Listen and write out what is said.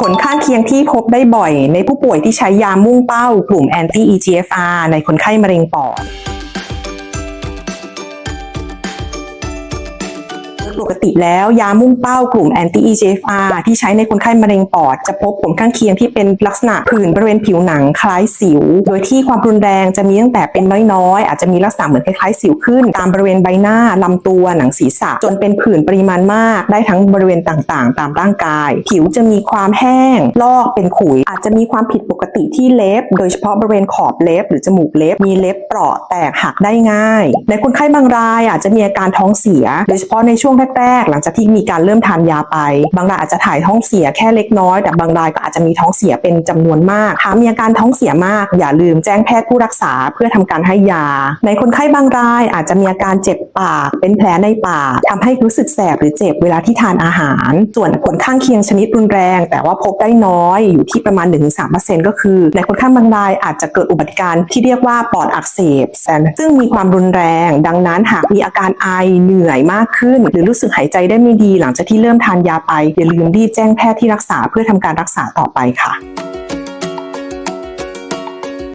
ผลข้างเคียงที่พบได้บ่อย ในผู้ป่วยที่ใช้ยามุ่งเป้ากลุ่ม anti EGFR ในคนไข้มะเร็งปอด ปกติแล้วยามุ่งเป้ากลุ่ม anti EGFR ที่ใช้ในคนไข้มะเร็งปอด จะพบผลข้างเคียงที่เป็นลักษณะผื่นบริเวณผิวหนังคล้ายสิว โดยที่ความรุนแรงจะมีตั้งแต่เป็นน้อยๆ อาจจะมีลักษณะเหมือนคล้ายๆสิวขึ้น ตามบริเวณใบหน้าลำตัวหนังศีรษะ จนเป็นผื่นปริมาณมาก ได้ทั้งบริเวณต่างๆ ตามร่างกาย ผิวจะมีความแห้ง ลอกเป็นขุย อาจจะมีความผิดปกติที่เล็บ โดยเฉพาะบริเวณขอบเล็บ หรือจมูกเล็บมีเล็บเปราะแตกหักได้ง่าย ในคนไข้บางรายอาจจะมีอาการท้องเสีย โดยเฉพาะในช่วงแรก ๆ หลังจากที่มีการเริ่มทานยาไป บางรายอาจจะถ่ายท้องเสียแค่เล็กน้อย แต่บางรายก็อาจจะมีท้องเสียเป็นจำนวนมากหากมีอาการท้องเสียมาก อย่าลืมแจ้งแพทย์ผู้รักษาเพื่อทำการให้ยา ในคนไข้บางรายอาจจะมีอาการเจ็บปาก เป็นแผลในปากทำให้รู้สึกแสบหรือเจ็บเวลาที่ทานอาหาร ส่วนผลข้างเคียงชนิดรุนแรง แต่ว่าพบได้น้อยอยู่ที่ประมาณ 1-3%ก็คือ ในคนไข้บางรายอาจจะเกิดอุบัติการณ์ที่เรียกว่าปอดอักเสบซึ่งมีความรุนแรง ดังนั้นหากมีอาการไอเหนื่อยมากขึ้น หรือรู้สึกหายใจได้ไม่ดี หลังจากที่เริ่มทานยาไป อย่าลืมรีบแจ้งแพทย์ที่รักษาเพื่อทำการรักษาต่อไปค่ะ